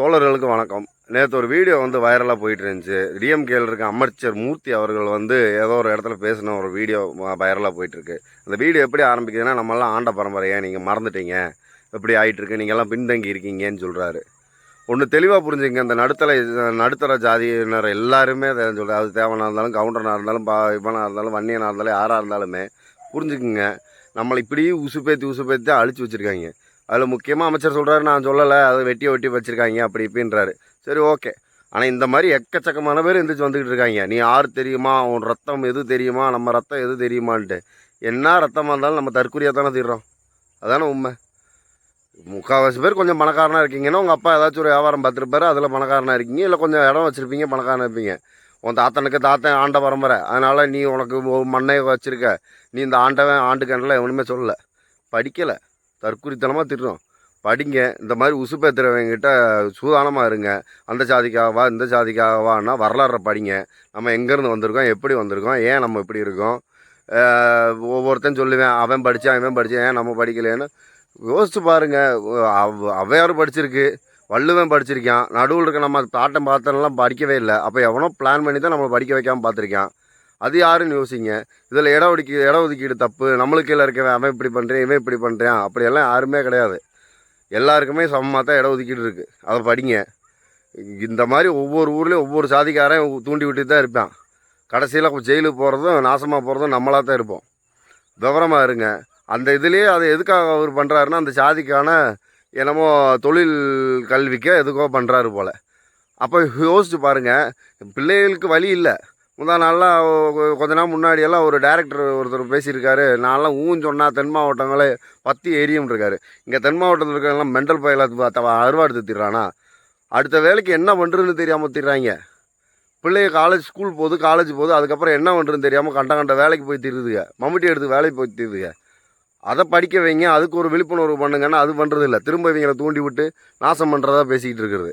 தோழர்களுக்கு வணக்கம். நேற்று ஒரு வீடியோ வந்து வைரலாக போயிட்டு இருந்துச்சு. டிஎம்கேல இருக்க அமைச்சர் மூர்த்தி அவர்கள் வந்து ஏதோ ஒரு இடத்துல பேசின ஒரு வீடியோ வைரலாக போயிட்டுருக்கு அந்த வீடியோ எப்படி ஆரம்பிக்குதுன்னா நம்மளாம் ஆண்ட பரம்பரையா நீங்கள் மறந்துட்டீங்க? எப்படி ஆகிட்டுருக்கு நீங்கள்லாம் பின்தங்கி இருக்கீங்கன்னு சொல்கிறாரு ஒன்று தெளிவாக புரிஞ்சுங்க அந்த நடுத்தர நடுத்தர ஜாதியினர் எல்லாருமே அதை சொல்கிறார் அது தேவனாக இருந்தாலும் கவுண்டனாக இருந்தாலும் பா இவனாக இருந்தாலும் வன்னியனாக இருந்தாலும் யாராக இருந்தாலுமே புரிஞ்சுக்குங்க. நம்மளை இப்படி உசுப்பேற்றி உசுப்பேற்றி தான் அழிச்சு வச்சுருக்காங்க. அதில் முக்கியமாக அமைச்சர் சொல்கிறாரு நான் சொல்லலை அதை வெட்டி வெட்டி வச்சுருக்காங்க அப்படி இப்படின்றாரு. சரி ஓகே. ஆனால் இந்த மாதிரி எக்கச்சக்கமான பேர் எந்திரிச்சு வந்துக்கிட்டு இருக்காங்க. நீ யார் தெரியுமா? உன் ரத்தம் எது தெரியுமா? நம்ம ரத்தம் எது தெரியுமான்ட்டு. என்ன ரத்தமாக இருந்தாலும் நம்ம தற்கொலையாக தானே தீர்றோம். அதானே உண்மை. முக்கால்வாசி பேர் கொஞ்சம் பணக்காரனாக இருக்கீங்கன்னா உங்கள் அப்பா ஏதாச்சும் ஒரு வியாபாரம் பார்த்துருப்பாரு அதில் பணக்காரனாக இருக்கீங்க. இல்லை கொஞ்சம் இடம் வச்சுருப்பீங்க பணக்காரனாக இருப்பீங்க. உன் தாத்தனுக்கு தாத்தன் ஆண்ட பரம்பரை. அதனால் நீ உனக்கு மண்ணை வச்சுருக்க. நீ இந்த ஆண்டவன் ஆண்டுக்கண்டெல்லாம் எவனுமே சொல்லலை. படிக்கலை. தற்குறித்தனமாக திட்டுறோம். படிங்க இந்த மாதிரி உசுப்பேத்துறவங்கிட்ட சூதானமாக இருங்க. அந்த சாதிக்காகவா இந்த சாதிக்காகவான்னா வரலாறை படிங்க. நம்ம எங்கேருந்து வந்திருக்கோம் எப்படி வந்திருக்கோம் ஏன் நம்ம இப்படி இருக்கோம்? ஒவ்வொருத்தன் சொல்லுவேன் அவன் படித்தான் இவன் படித்தான் ஏன் நம்ம படிக்கலையேன்னு? யோசிச்சு பாருங்க. அவ- அவ்வையார் படிச்சிருக்கு? வள்ளுவன் படிச்சிருக்கான். நடுவில் இருக்க நம்ம பாட்டம் பார்த்தனெல்லாம் படிக்கவே இல்லை. அப்போ எவனோ பிளான் பண்ணி தான் நம்மளை படிக்க வைக்காமல் பார்த்துருக்கான். அது யாருன்னு யோசிங்க. இதில் இட ஒதுக்கி இட ஒதுக்கீடு தப்பு. நம்மளுக்கு கீழே இருக்கவன் அவன் இப்படி பண்ணுறேன் இவன் இப்படி பண்ணுறான் அப்படியெல்லாம் யாருமே கிடையாது. எல்லாருக்குமே சமமாக தான் இட ஒதுக்கீடு இருக்குது அதை படிங்க. இந்த மாதிரி ஒவ்வொரு ஊர்லேயும் ஒவ்வொரு சாதிக்காரன் தூண்டி விட்டு தான் இருப்பான். கடைசியில் ஜெயிலுக்கு போகிறதும் நாசமாக போகிறதும் நம்மளாக தான் இருப்போம். விவரமாக இருங்க. அந்த இதுலேயே அதை எதுக்காக அவர் பண்ணுறாருன்னா அந்த சாதிக்கான என்னமோ தொழில் கல்விக்கோ எதுக்கோ பண்ணுறாரு போல். அப்போ யோசிச்சு பாருங்கள் பிள்ளைகளுக்கு வழி இல்லை. முந்தா நாளெலாம் கொஞ்ச நாள் முன்னாடியெல்லாம் ஒரு டேரக்டர் ஒருத்தர் பேசியிருக்காரு. நான்லாம் ஊன்னு சொன்னால் தென் மாவட்டங்களே பத்தி எரியும் இருக்காரு. இங்கே தென் மாவட்டத்தில் இருக்கிறவங்களாம் மெண்டல் பயில அறுவாடு திட்டுறானா அடுத்த வேலைக்கு என்ன பண்ணுறதுன்னு தெரியாமல் திட்டுறாங்க பிள்ளைய காலேஜ் ஸ்கூல் போகுது காலேஜ் போகுது அதுக்கப்புறம் என்ன பண்ணுறதுன்னு தெரியாமல் கண்ட கண்ட வேலைக்கு போய் திருதுங்க மம்முட்டி எடுத்து வேலைக்கு போய் திருதுங்க அதை படிக்க வைங்க அதுக்கு ஒரு விழிப்புணர்வு பண்ணுங்கன்னா அது பண்ணுறது இல்லை திரும்ப இவங்களை தூண்டி விட்டு நாசம் பண்ணுறதா பேசிக்கிட்டு இருக்கிறது.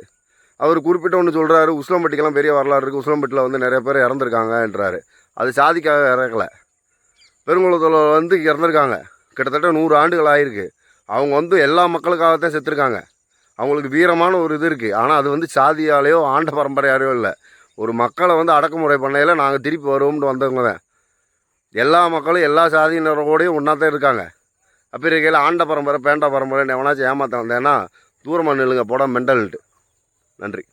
அவர் குறிப்பிட்ட ஒன்று சொல்கிறாரு உஸ்லம்பட்டிக்கெல்லாம் பெரிய வரலாறு இருக்குது உஸ்லம்பட்டியில் வந்து நிறைய பேர் இறந்துருக்காங்கன்றாரு. அது சாதிக்காக இறக்கல. பெருங்குளத்தில் வந்து இறந்துருக்காங்க. கிட்டத்தட்ட நூறு ஆண்டுகள் ஆயிருக்கு. அவங்க வந்து எல்லா மக்களுக்காகத்தான் செத்துருக்காங்க. அவங்களுக்கு வீரமான ஒரு இது இருக்குது ஆனால் அது வந்து சாதியாலேயோ ஆண்ட பரம்பரையாலேயோ இல்லை. ஒரு மக்களை வந்து அடக்குமுறை பண்ணையில் நாங்கள் திருப்பி வருவோம்னு வந்தவங்க தான். எல்லா மக்களும் எல்லா சாதியினரோடையும் ஒன்றா தான் இருக்காங்க. அப்படி இருக்கையில் ஆண்ட பரம்பரை பேண்ட பரம்பரைன்னு எவனாச்சும் ஏமாற்ற வந்தேன்னா தூரமாக நில்லுங்க போட மெண்டல்ன்ட்டு. நன்றி.